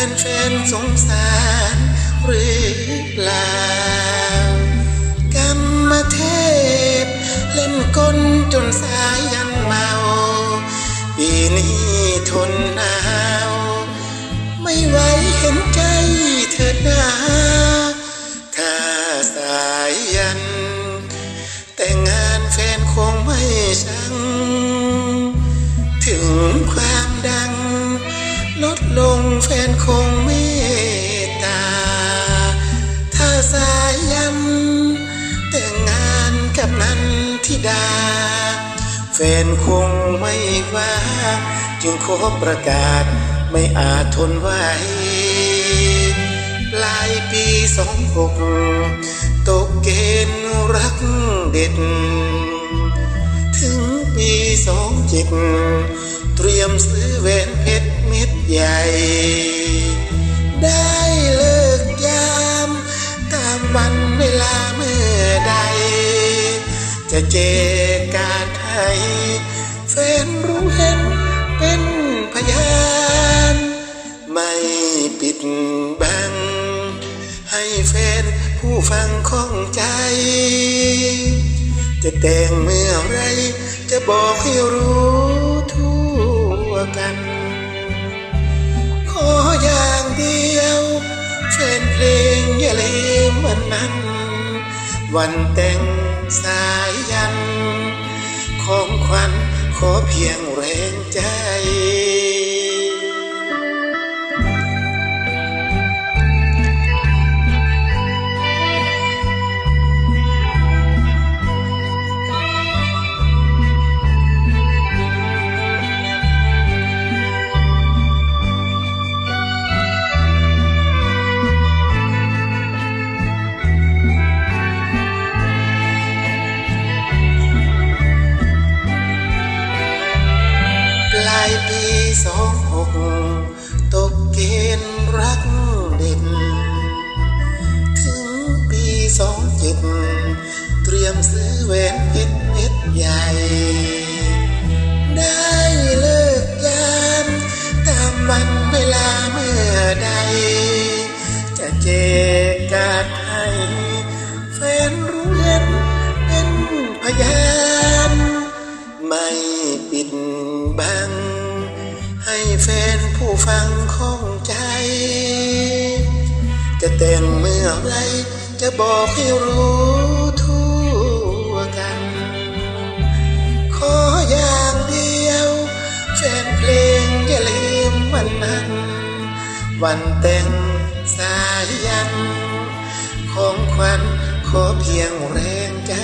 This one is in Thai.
แฟนๆสงสารหรือเปล่ากรรมเทพ เล่นกลจนสายยันเมา ปีนี้ทนหนาว ไม่ไหวเห็นใจเธอหนาถ้าสายยัน แต่งงานแฟนคงไม่ชัง ถึงความ ลงแฟนคงเมตตา ถ้าสายยัน แต่งงานกับนันทิดา แฟนคงไม่ว่า จึงขอประกาศไม่อาจทนไหวปลายปีสองหกตกเกณฑ์รักเด็ด ถึงปีสองเจ็ดเตรียมซื้อแหวนเพชรเม็ด ใหญ่ ได้เลิกยามตามวันเวลาเมื่อใด จะเจอกาไทยแฟนรู้เห็นเป็นพยาน ไม่ปิดบัง ให้แฟนผู้ฟังข้องใจ จะแต่งเมื่อไรจะบอกให้รู้ วันแต่งสายยัน ของขวัญขอเพียงแรง ปีสองหกตกเกณฑ์รักเด่น ถึงปีสองเจ็ดเตรียมซื้อแหวนเพชรเม็ดใหญ่ ได้เลิกยามตามวันเวลาเมื่อใด จะเจกาดให้แฟนรู้เห็นเป็นพยาน แฟนผู้ฟังข้องใจ จะแต่งเมื่อไรจะบอกให้รู้ทั่วกัน ขออย่างเดียวแฟนเพลงอย่าลืมวันนั้น วันแต่งสายยัน ของขวัญขอเพียงแรงใจ